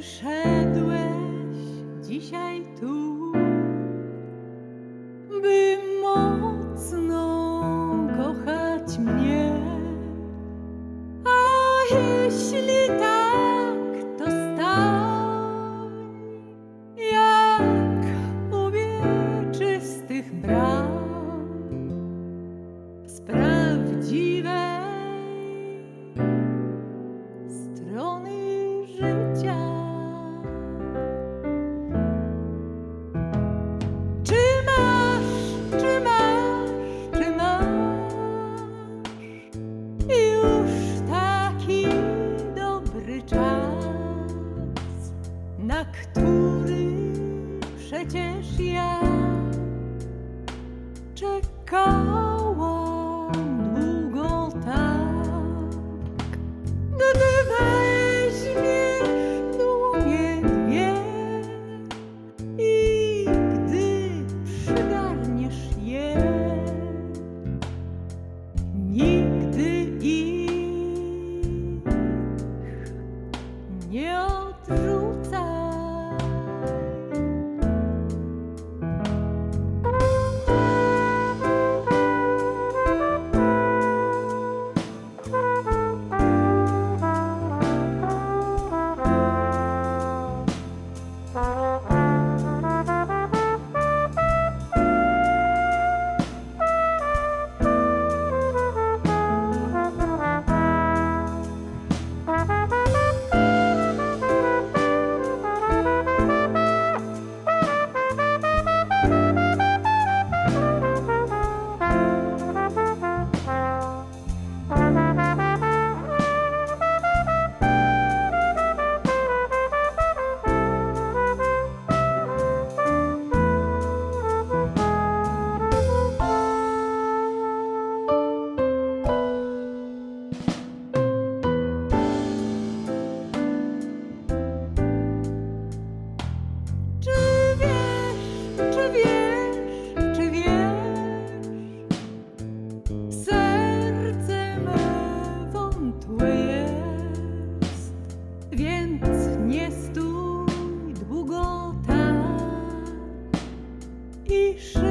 przyszedłeś dzisiaj tu, by mocno kochać mnie. A jeśli tak, na który przecież ja czekałam 是